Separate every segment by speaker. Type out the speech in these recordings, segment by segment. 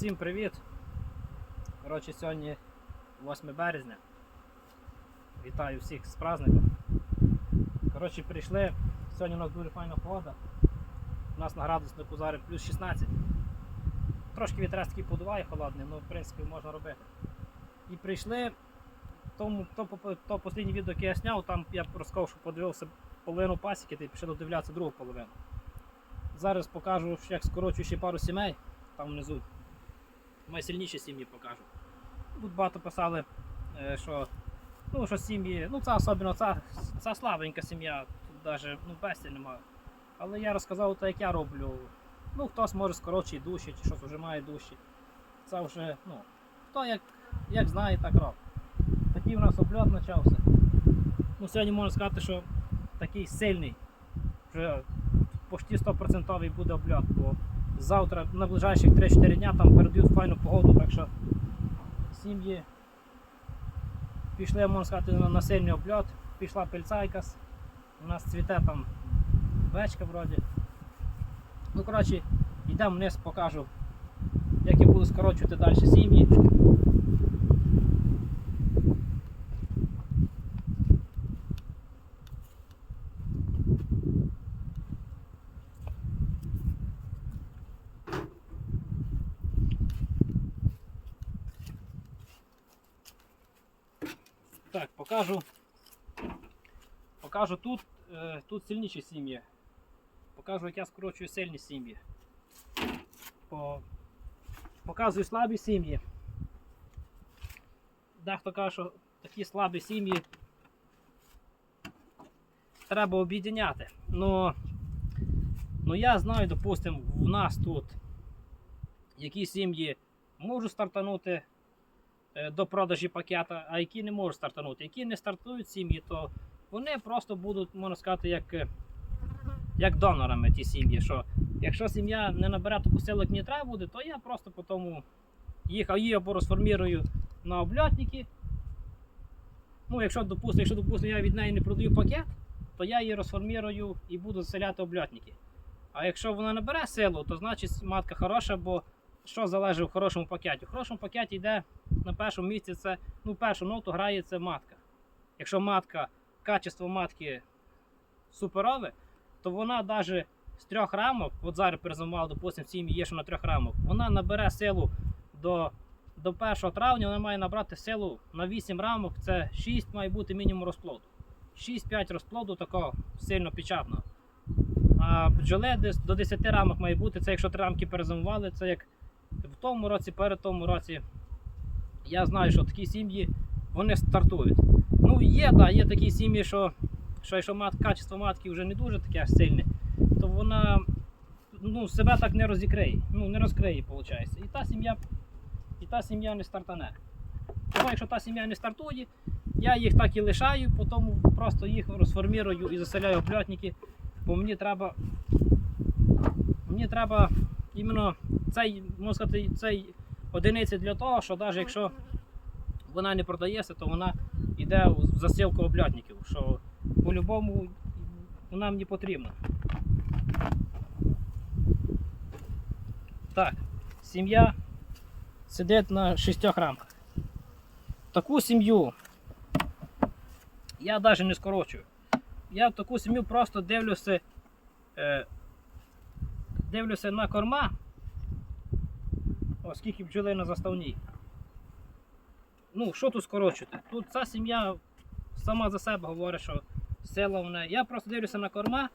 Speaker 1: Всім привіт! Коротше, сьогодні 8 березня. Вітаю всіх з праздником. Коротше, прийшли. Сьогодні у нас дуже файна погода. У нас на градуснику зараз плюс 16. Трошки вітрес такий подуває холодний, але в принципі можна робити. І прийшли. Тому, то, то, то останнє відео, яке я зняв, там я розказав, що подивився половину пасіки, та й пішли додивлятися другу половину. Зараз покажу, як скорочую ще пару сімей там внизу. Найсильніші сім'ї покажу. Тут багато писали, е, що, ну, що сім'ї, ну це особливо ця, ця слабенька сім'я, тут навіть ну, бесті немає. Але я розказав те, як я роблю. Ну, хтось може скорочує душі, чи щось вже має душі. Це вже, ну, хто як, як знає, так робить. Такий у нас обльот почався. Ну, сьогодні можна сказати, що такий сильний. Вже почти 100% буде обльот. Бо завтра на ближайших 3-4 дня там передають файну погоду, так що сім'ї пішли, можна сказати, на, сильний обльот, пішла пельцайка, у нас цвіте там вечка вроді. Ну, коротше, йдемо вниз, покажу, як я буду скорочувати далі сім'ї. Так, покажу. Покажу тут, е, тут сильніші сім'ї. Покажу, як я скорочую сильні сім'ї. По... Показую слабі сім'ї. Дехто каже, що такі слабі сім'ї треба об'єдняти. Ну, ну я знаю, допустимо, в нас тут які сім'ї можуть стартанути е, до продажі пакета, а які не можуть стартанути. Які не стартують сім'ї, то вони просто будуть, можна сказати, як, е, як донорами ті сім'ї. Що якщо сім'я не набере таку силу, як мені треба буде, то я просто по тому їх її або розформірую на обльотники. Ну, якщо допустимо, якщо допустимо, я від неї не продаю пакет, то я її розформірую і буду заселяти обльотники. А якщо вона набере силу, то значить матка хороша, бо що залежить в хорошому пакеті? В хорошому пакеті йде на першому місці це, ну, першу ноту грає це матка. Якщо матка, качество матки суперове, то вона навіть з трьох рамок, от зараз перезимував, допустимо, в сім'ї є, що на трьох рамок, вона набере силу до, до 1 травня, вона має набрати силу на 8 рамок, це 6 має бути мінімум розплоду. 6-5 розплоду такого сильно печатного. А бджоли десь до 10 рамок має бути, це якщо три рамки перезимували, це як в тому році, перед тому році. Я знаю, що такі сім'ї вони стартують. Ну, є, да, є такі сім'ї, що, що якщо мат, качество матки вже не дуже таке сильне, то вона ну, себе так не розікриє, ну, не розкриє, виходить. І та сім'я, і та сім'я не стартане. Тому якщо та сім'я не стартує, я їх так і лишаю, потім просто їх розформірую і заселяю обльотники, бо мені треба. Мені треба іменно цей, можна сказати, цей одиниці для того, що навіть якщо вона не продається, то вона йде в засилку обльотників, що по-любому вона мені потрібна. Так, сім'я сидить на шістьох рамках. Таку сім'ю я навіть не скорочую. Я таку сім'ю просто дивлюся, е, дивлюся на корма, оскільки бджоли на заставній. Ну, що тут скорочувати? Тут ця сім'я сама за себе говорить, що сила в неї. Я просто дивлюся на корма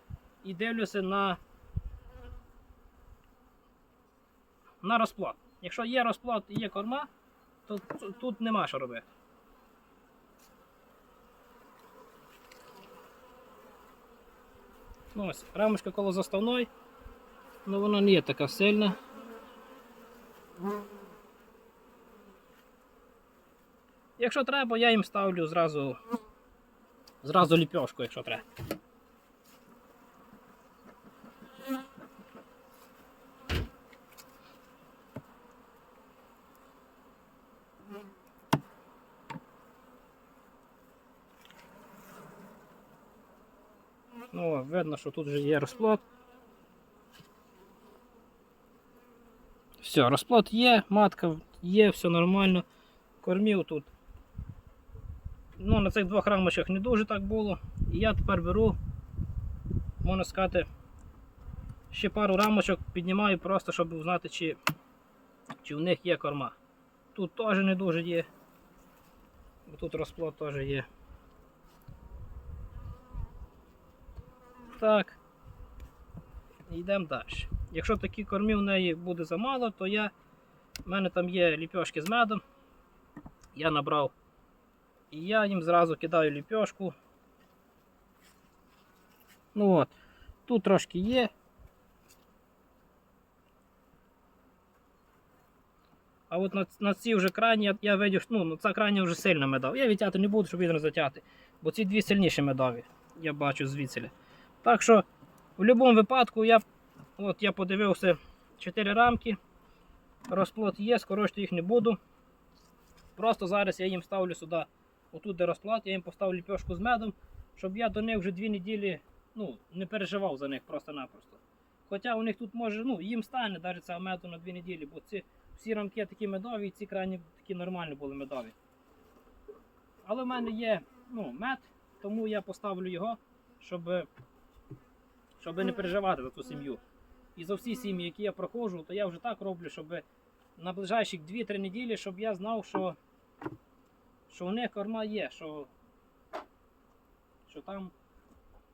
Speaker 1: і дивлюся на, на розплод. Якщо є розплод і є корма, то тут нема що робити. Ну ось, рамочка коло заставної, але вона не є така сильна. Якщо треба, я їм ставлю зразу, зразу ліпьошку, якщо треба. Ну, видно, що тут вже є розплод. Все, розплод є, матка є, все нормально. Кормів тут. Ну, на цих двох рамочках не дуже так було. І я тепер беру, можна сказати, ще пару рамочок піднімаю просто, щоб знати, чи, чи в них є корма. Тут теж не дуже є. Бо тут розплод теж є. Так. Йдемо далі. Якщо такі кормів в неї буде замало, то я. У мене там є ліпьошки з медом. Я набрав. І я їм зразу кидаю ліпьошку. Ну от, тут трошки є. А от на, на ці вже крайні я, я ну, ця крайня вже сильно медова. Я відтяти не буду, щоб він не затяти. Бо ці дві сильніші медові. Я бачу звідси. Так що, в будь-якому випадку я От я подивився 4 рамки. Розплод є, скорочити їх не буду. Просто зараз я їм ставлю сюди, отут де розплод, я їм поставлю ліпьошку з медом, щоб я до них вже 2 неділі ну, не переживав за них просто-напросто. Хоча у них тут може, ну, їм стане навіть цього меду на 2 неділі, бо ці всі рамки такі медові і ці крайні такі нормальні були медові. Але в мене є ну, мед, тому я поставлю його, щоб, щоб не переживати за ту сім'ю. І за всі сім'ї, які я проходжу, то я вже так роблю, щоб на ближайші 2-3 неділі, щоб я знав, що, що у них корма є, що, що там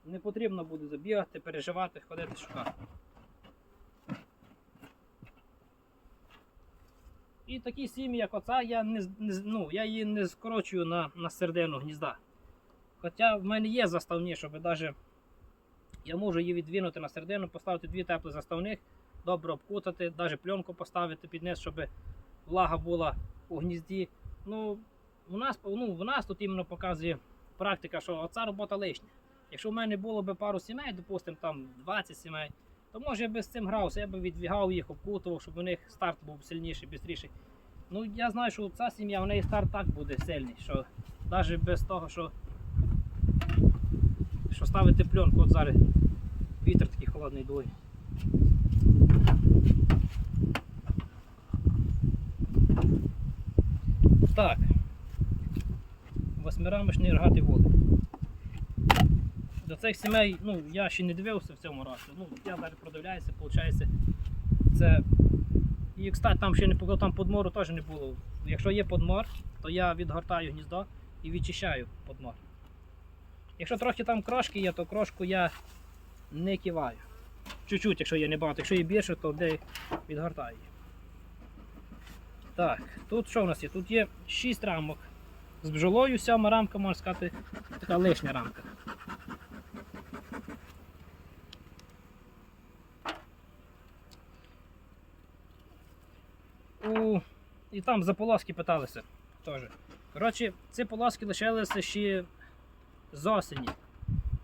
Speaker 1: не потрібно буде забігати, переживати, ходити шукати. І такі сім'ї, як оця, я не, не, ну, я її не скорочую на, на середину гнізда. Хоча в мене є заставні, щоб навіть я можу її відвинути на середину, поставити дві теплі заставних, добре обкутати, навіть пленку поставити під низ, щоб влага була у гнізді. Ну, у нас, ну, в нас тут іменно показує практика, що оця робота лишня. Якщо в мене було б пару сімей, допустимо, там 20 сімей, то може я би з цим грався, я би відвігав їх, обкутував, щоб у них старт був сильніший, швидший. Ну, я знаю, що ця сім'я, у неї старт так буде сильний, що навіть без того, що що ставити пленку, от зараз вітер такий холодний дує. Так. Восьмирамочний рогатий волк. До цих сімей, ну, я ще не дивився в цьому році. Ну, я зараз продивляюся, виходить, це. І, кстати, там ще не було, там подмору теж не було. Якщо є подмор, то я відгортаю гніздо і відчищаю подмор. Якщо трохи там крошки є, то крошку я не киваю. Чуть-чуть, якщо є небагато. Якщо є більше, то де відгортаю. Так, тут що у нас є? Тут є 6 рамок. З бджолою сьома рамка, можна сказати, така лишня рамка. У... І там за полоски питалися теж. Коротше, ці полоски лишилися ще з осені.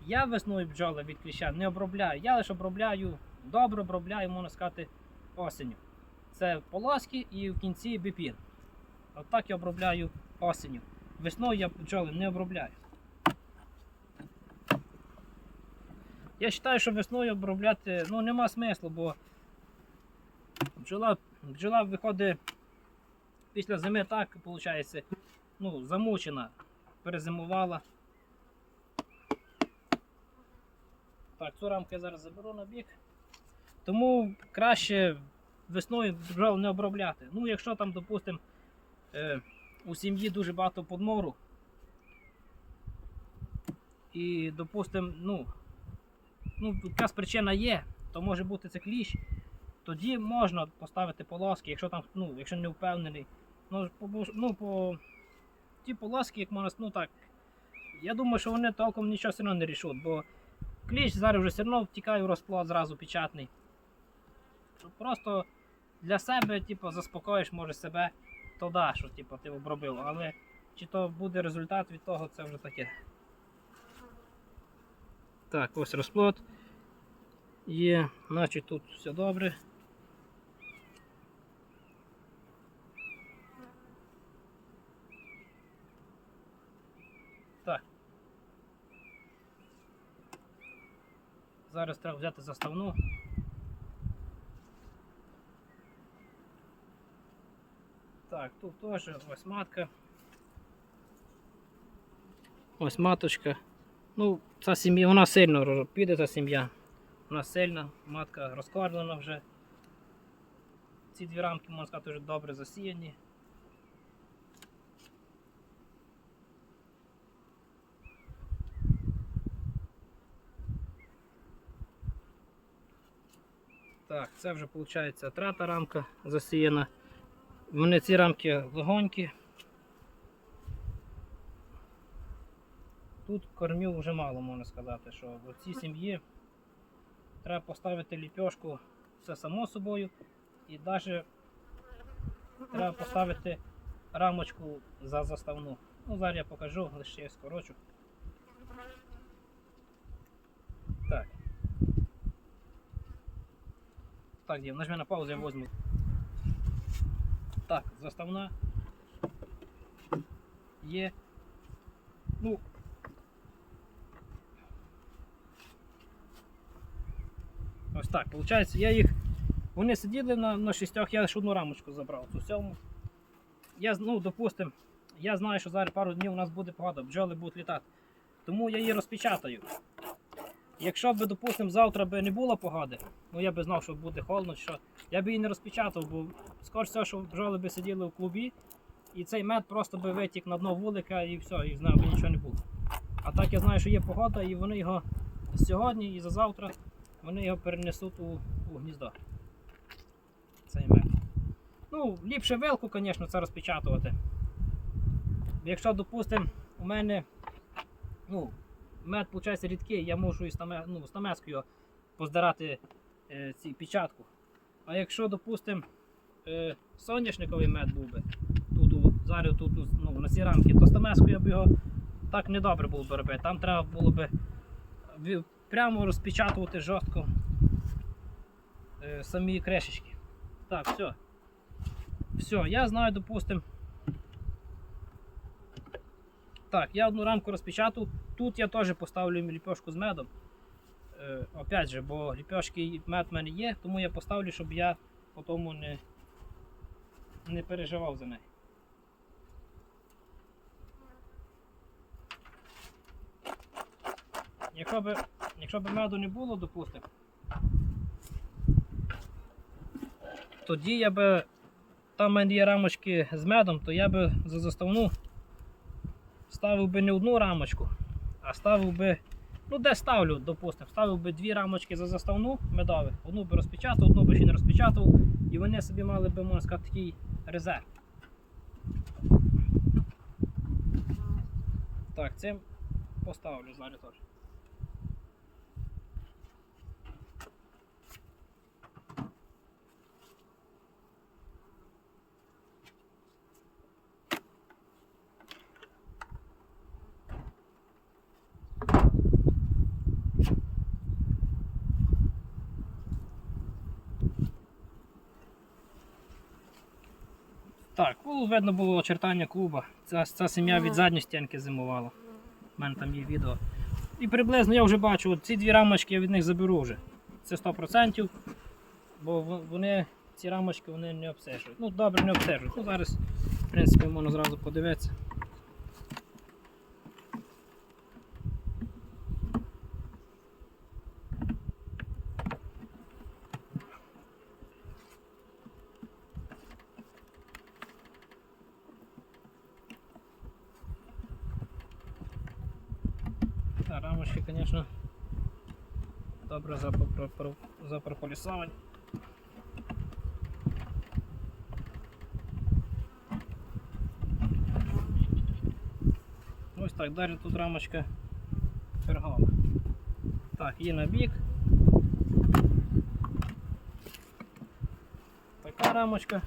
Speaker 1: Я весною бджоли від кліща не обробляю. Я лише обробляю, добре обробляю, можна сказати, осінню. Це полоски і в кінці біпін. От так я обробляю осінню. Весною я бджоли не обробляю. Я вважаю, що весною обробляти ну, нема смислу, бо бджола, бджола виходить після зими так, виходить, ну, замучена, перезимувала. Так, цю рамку я зараз заберу на бік. Тому краще весною бджол не обробляти. Ну, якщо там, допустимо, е, у сім'ї дуже багато подмору. І, допустимо, ну, ну, якась причина є, то може бути це кліщ, тоді можна поставити полоски, якщо там, ну, якщо не впевнений. Ну, по, ну, по ті полоски, як можна, ну так. Я думаю, що вони толком нічого все одно не рішуть, бо кліщ зараз вже все одно втікає в розплод зразу печатний. Просто для себе, типу, заспокоїш, може себе, то да, що типу, ти обробив. Але чи то буде результат від того, це вже таке. Так, ось розплод. Є, значить тут все добре. Так. Зараз треба взяти заставну. Так, тут теж ось матка. Ось маточка. Ну, ця сім'я, вона сильно піде ця сім'я. Вона сильна, матка розкормлена вже. Ці дві рамки, можна сказати, вже добре засіяні. Так, це вже виходить третя рамка засіяна. Вони ці рамки легонькі. Тут кормів вже мало, можна сказати, що в цій сім'ї треба поставити ліпьошку, це само собою. І навіть треба поставити рамочку за заставну. Ну, зараз я покажу, лише я скорочу. Так. Так, Дім, нажми на паузу, я возьму. Так, заставна є. Ну. Ось так, виходить, я їх. Вони сиділи на, на шістьох, я лише одну рамочку забрав, цю сьому. Я, ну, допустим, я знаю, що зараз пару днів у нас буде погода, бджоли будуть літати. Тому я її розпечатаю. Якщо б, допустим, завтра би не було погоди, ну я би знав, що буде холодно, що, я б її не розпечатав, бо скоріше всього, що бджоли би сиділи в клубі, і цей мед просто би витік на дно вулика і все, і з ним би нічого не було. А так я знаю, що є погода, і вони його сьогодні і за завтра вони його перенесуть у, у гніздо. Цей мед. Ну, ліпше вилку, звісно, це розпечатувати. Якщо, допустимо, у мене ну, мед, виходить, рідкий, я можу і стаме, ну, стамескою поздирати е, ці печатку. А якщо, допустимо, е, соняшниковий мед був би, тут, зараз тут ну, на ці рамки, то стамескою б його так недобре було б робити. Там треба було б прямо розпечатувати жорстко е, самі крешечки. Так, все. Все, я знаю, допустим. Так, я одну рамку розпечатав. Тут я теж поставлю їм ліпешку з медом. Е, опять же, бо ліпешки і мед в мене є, тому я поставлю, щоб я потім не, не переживав за неї. Якщо б, якщо б меду не було, допустимо, тоді я би. Там в мене є рамочки з медом, то я би за заставну ставив би не одну рамочку, а ставив би. Ну, де ставлю, допустимо, ставив би дві рамочки за заставну медових, одну би розпечатав, одну би ще не розпечатав, і вони собі мали би, можна сказати, такий резерв. Так, цим поставлю зараз теж. Так, видно було очертання клуба. Ця, ця сім'я від задньої стінки зимувала. У мене там є відео. І приблизно я вже бачу, от ці дві рамочки я від них заберу вже. Це 100%. Бо вони, ці рамочки вони не обстежують. Ну, добре, не обстежують. Ну, зараз, в принципі, можна зразу подивитися. Да, рамочки, конечно, добре запро- про- запрополісовані. Ось так, далі тут рамочка пергова. Так, є на бік. Така рамочка.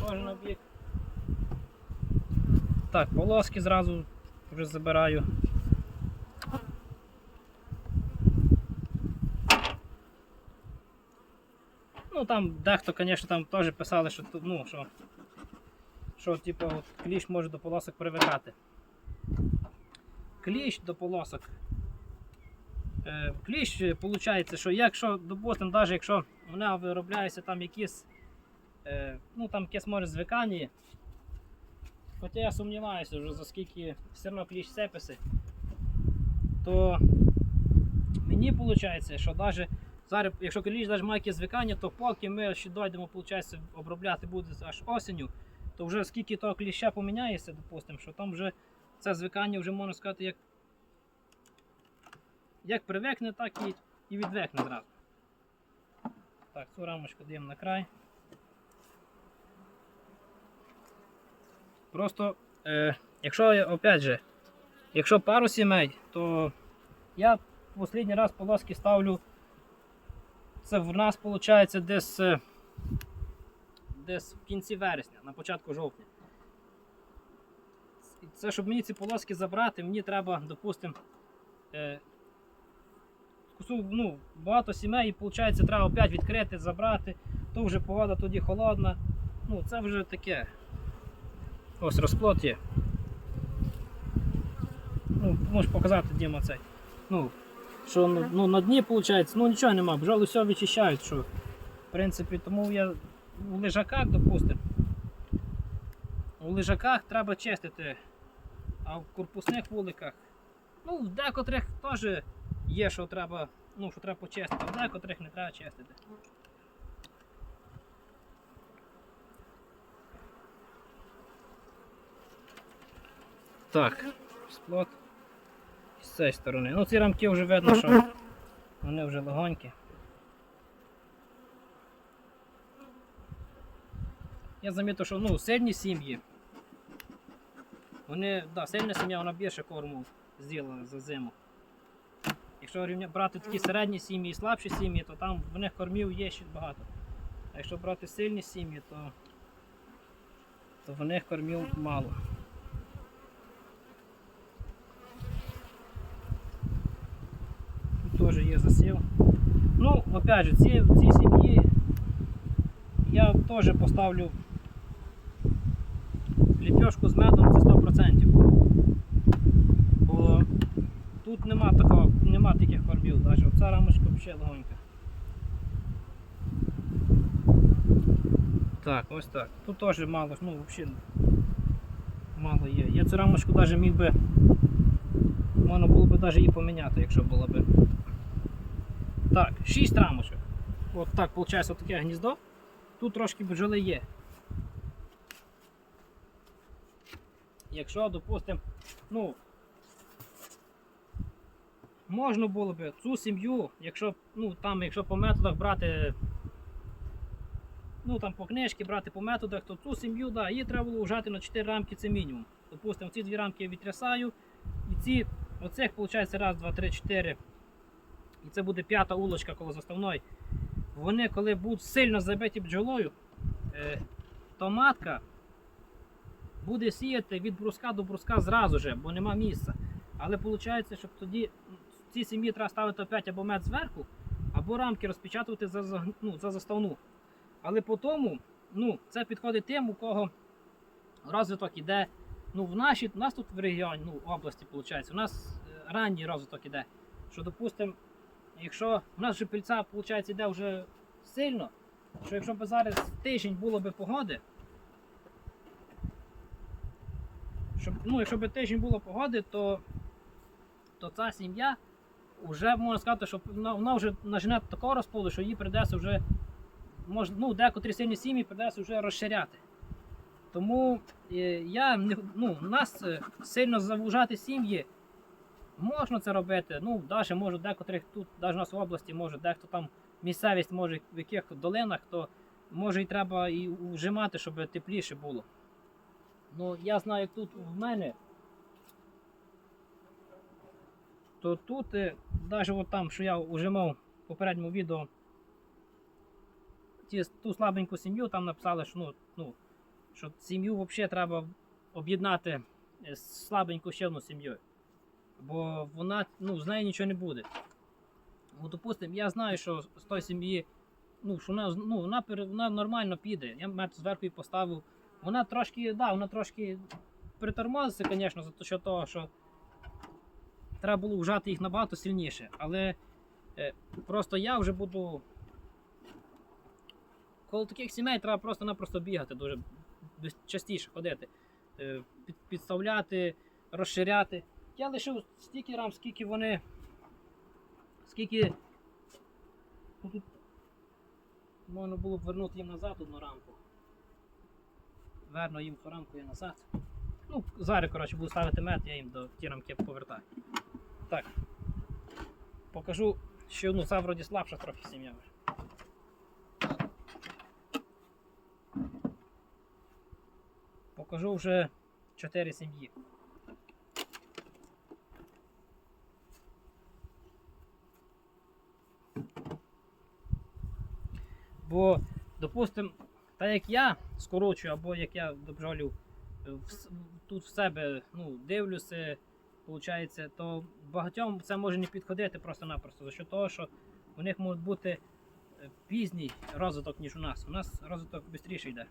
Speaker 1: Теж на бік. Так, полоски зразу вже забираю. Там дехто, звісно, там теж писали, що ну, що, що типу, от, кліщ може до полосок привикати. Кліщ до полосок. Е, кліщ, виходить, що якщо, допустимо, навіть якщо вона виробляється там якісь Е, ну там якесь може звикання. Хоча я сумніваюся вже, оскільки все одно кліщ сеписи, то мені виходить, що навіть зараз, якщо кліщ навіть має звикання, то поки ми ще дойдемо, виходить, обробляти буде аж осінню, то вже скільки того кліща поміняється, допустимо, що там вже це звикання вже можна сказати, як, як привикне, так і, і відвикне зразу. Так, цю рамочку даємо на край. Просто, е, якщо опять же, якщо пару сімей, то я в останній раз полоски ставлю. Це в нас виходить десь, е, десь в кінці вересня, на початку жовтня. Це, щоб мені ці полоски забрати, мені треба, допустимо, е, ну, багато сімей, і виходить, треба опять відкрити, забрати. То вже погода тоді холодна. Ну, це вже таке. Ось розплод є. Ну, можеш показати Діма цей. Ну, що ну, ну, на дні виходить, ну нічого нема, бджоли все вичищають, що. В принципі, тому я у лежаках, допустимо. У лежаках треба чистити, а в корпусних вуликах. Ну, в декотрих теж є, що треба, ну, що треба почистити, а в декотрих не треба чистити. Так, сплот цієї сторони. Ну, ці рамки вже видно, що вони вже легонькі. Я замітив, що ну, сильні сім'ї. Вони, да, сильна сім'я, вона більше корму з'їла за зиму. Якщо брати такі середні сім'ї і слабші сім'ї, то там в них кормів є ще багато. А якщо брати сильні сім'ї, то, то в них кормів мало. Теж є засів. Ну, опять же, ці, в цій сім'ї я теж поставлю ліпьошку з медом це 100%. Бо тут нема такого, нема таких кормів, навіть оця рамочка взагалі легонька. Так, ось так. Тут теж мало, ну взагалі мало є. Я цю рамочку навіть міг би, можна було б навіть і поміняти, якщо було б. Так, 6 рамочок. От так, виходить, таке гніздо. Тут трошки бджоли є. Якщо, допустимо, ну, можна було б цю сім'ю, якщо ну, там, якщо по методах брати, ну там по книжці брати по методах, то цю сім'ю, да, її треба було вжати на 4 рамки, це мінімум. Допустимо, ці дві рамки я відтрясаю, і ці, оцих, виходить, раз, два, три, чотири. І це буде п'ята улочка коло заставної. Вони, коли будуть сильно забиті бджолою, е, то матка буде сіяти від бруска до бруска зразу же, бо нема місця. Але виходить, щоб тоді цій сім'ї треба ставити опять або мед зверху, або рамки розпечатувати за, ну, за заставну. Але по тому, ну, це підходить тим, у кого розвиток іде. Ну, в нашій, у нас тут в регіоні, ну, в області, виходить, у нас е, ранній розвиток іде. Що, допустимо, якщо у нас же пільця, виходить, іде вже сильно, що якщо б зараз тиждень було б погоди, щоб, ну, якщо б тиждень було погоди, то, то ця сім'я вже можна сказати, що вона, вона вже нажене такого розплоду, що їй прийдеться вже, може, ну, декотрі сильні сім'ї прийдеться вже розширяти. Тому е, я ну, у нас е, сильно завужати сім'ї. Можна це робити. Ну, навіть може декотрих тут, навіть у нас в області, може, дехто там місцевість може в яких долинах, то може і треба і вжимати, щоб тепліше було. Ну, я знаю, як тут в мене, то тут, навіть от там, що я ужимав в попередньому відео, ті, ту слабеньку сім'ю, там написали, що, ну, ну, що сім'ю взагалі треба об'єднати з слабеньку ще одну сім'єю. Бо вона, ну, з нею нічого не буде. Ну, допустимо, я знаю, що з тої сім'ї, ну, що вона, ну, вона, вона нормально піде. Я мед зверху її поставив. Вона трошки, да, вона трошки притормозиться, звісно, за те, того, що треба було вжати їх набагато сильніше. Але е, просто я вже буду коло таких сімей треба просто-напросто бігати, дуже частіше ходити, е, під, підставляти, розширяти. Я лишив стільки рам, скільки вони. Скільки. Можна було б вернути їм назад одну рамку. Верну їм цю рамку і назад. Ну, зараз, коротше, буду ставити мед, я їм до ті рамки повертаю. Так. Покажу ще одну, ця вроді слабша трохи сім'я. Покажу вже 4 сім'ї. Бо, допустим, так як я скорочую, або як я добжолю е, тут в себе ну, дивлюся, виходить, то багатьом це може не підходити просто-напросто. За того, що у них може бути е, пізній розвиток, ніж у нас. У нас розвиток швидше йде.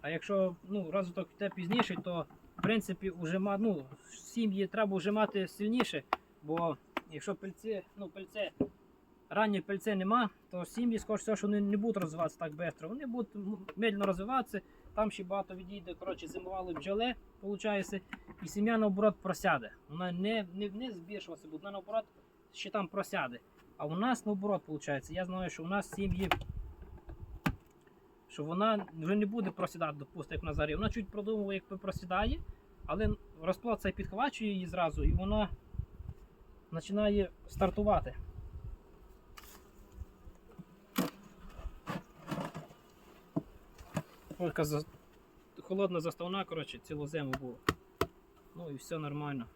Speaker 1: А якщо ну, розвиток йде пізніше, то в принципі ма, ну, сім'ї треба вже мати сильніше, бо якщо пильці, ну, пильце, ранні пильце нема, то сім'ї, скоріше що вони не будуть розвиватися так швидко. Вони будуть медленно розвиватися, там ще багато відійде, коротше, зимували бджоли, виходить, і сім'я наоборот просяде. Вона не, не, не збільшуватися вона наоборот ще там просяде. А у нас наоборот виходить. Я знаю, що у нас сім'ї що вона вже не буде просідати, допустимо, як на зарі. Вона чуть продовжує, якби просідає, але розплод цей підхвачує її зразу і вона починає стартувати. Яка за... холодна заставна, коротше, цілу зиму було. Ну і все нормально.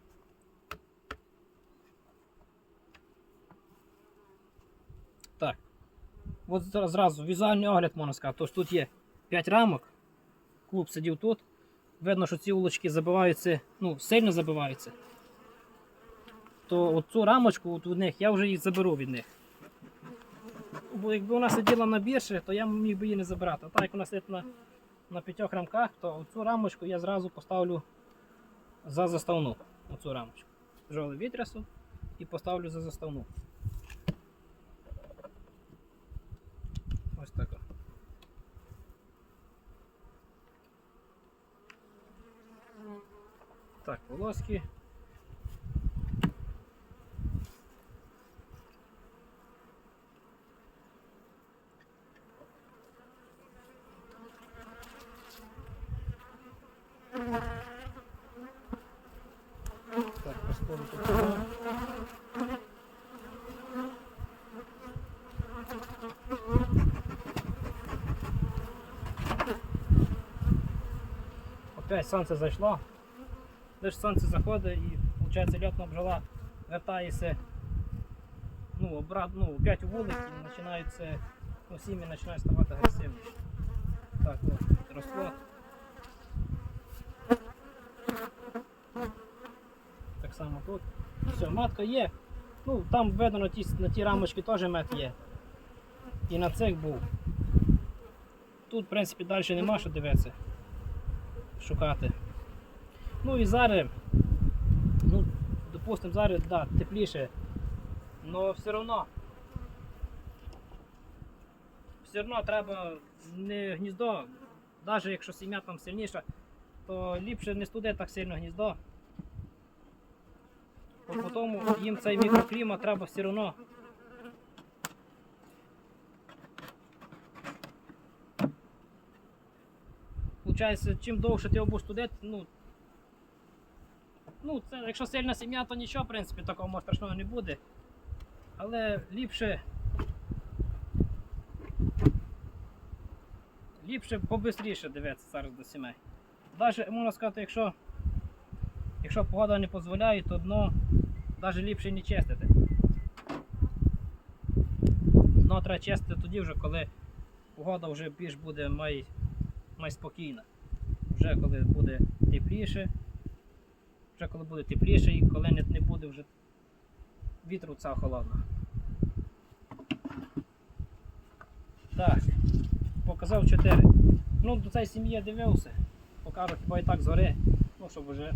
Speaker 1: Так. От зараз зразу візуальний огляд можна сказати. Тож тут є 5 рамок. Клуб сидів тут. Видно, що ці улочки забиваються, ну, сильно забиваються. То оцю рамочку от у них я вже її заберу від них. Бо якби вона сиділа на бірші, то я міг би її не забирати. А так як вона сидить на, на п'ятьох рамках, то оцю рамочку я зразу поставлю за заставну. Оцю рамочку. Жоли відрясу і поставлю за заставну. Ось так. Так, волоски. Так, сюди. Опять сонце зайшло. Лише сонце заходить і виходить льотна бджола вертається ну, обратно, ну, опять у вулик і починаються, ну, сім'ї починають ставати агресивніші. Так, от, розплод. Так само тут. Все, матка є. Ну, там видно на ті, на ті рамочки теж мед є. І на цих був. Тут, в принципі, далі нема що дивитися шукати. Ну і зараз, ну, допустимо, зараз да, тепліше, але все одно. Все одно треба не гніздо, навіть якщо сім'я там сильніша, то ліпше не студити так сильно гніздо. По тому їм цей мікроклімат треба все одно. Получається, чим довше ти будеш студити, ну. Ну, це, якщо сильна сім'я, то нічого, в принципі, такого страшного не буде. Але ліпше. Ліпше побистріше дивитися зараз до сімей. Навіть можна сказати, якщо, якщо погода не дозволяє, то дно навіть ліпше не чистити. Дно треба чистити тоді вже, коли погода вже більш буде май, май спокійна. Вже коли буде тепліше, вже коли буде тепліше і коли не, не буде вже вітру ця холодна. Так, показав 4. Ну, до цієї сім'ї я дивився. Покажу хіба і так згори, ну, щоб вже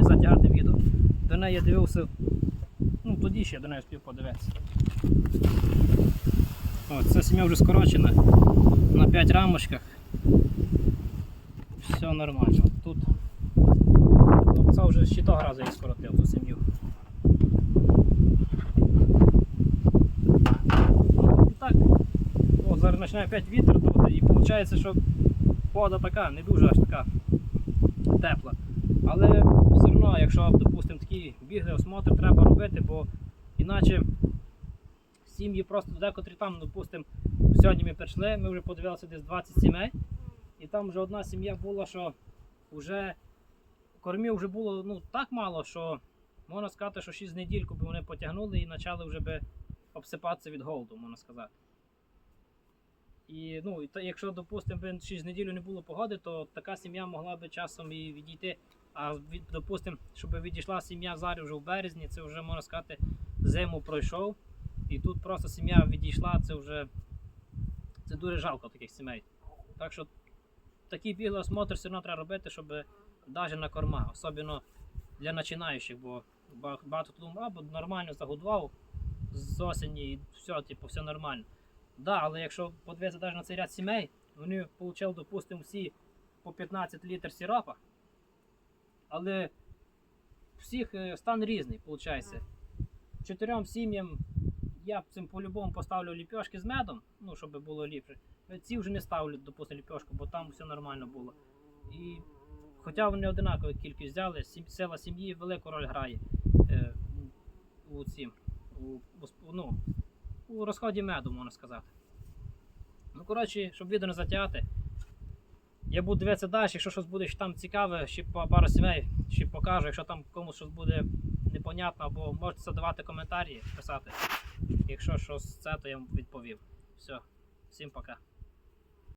Speaker 1: не затягати відео. До неї я дивився, ну тоді ще до неї спів подивитися. О, це сім'я вже скорочена на 5 рамочках. Все нормально. Тут це вже ще того разу я скоротив ту сім'ю. І зараз починає опять вітер дути і виходить, що вода така, не дуже аж така тепла. Але все одно, якщо, допустимо, такий біглий осмотр треба робити, бо іначе сім'ї просто декотрі там, допустимо, сьогодні ми прийшли, ми вже подивилися десь 20 сімей, і там вже одна сім'я була, що вже кормів вже було ну, так мало, що можна сказати, що 6 недільку би вони потягнули і почали вже би обсипатися від голоду, можна сказати. І ну, якщо, допустимо, 6 неділю не було погоди, то така сім'я могла би часом і відійти. А допустимо, щоб відійшла сім'я зараз вже в березні, це вже можна сказати, зиму пройшов. І тут просто сім'я відійшла, це вже це дуже жалко таких сімей. Так що такий біглий осмотр все одно треба робити, щоб навіть на корма, особливо для починаючих, бо ба- багато тут або нормально загодував з осені і все, типу, все нормально. Да, але якщо подивитися навіть на цей ряд сімей, вони отримали, допустимо, всі по 15 літр сиропа, але всіх е, стан різний, виходить. Чотирьом сім'ям я цим по-любому поставлю ліпьошки з медом, ну, щоб було ліпше. Е, Ці вже не ставлю, допустимо, ліпьошку, бо там все нормально було. І хоча вони одинакову кількість взяли, сім, сила сім'ї велику роль грає е, у цім, у, ну, у розході меду, можна сказати. Ну, коротше, щоб відео не затягати, я буду дивитися далі, якщо щось буде там цікаве, ще пару сімей ще покажу, якщо там комусь щось буде непонятно, або можете задавати коментарі, писати. Якщо щось це, то я вам відповів. Все, всім пока.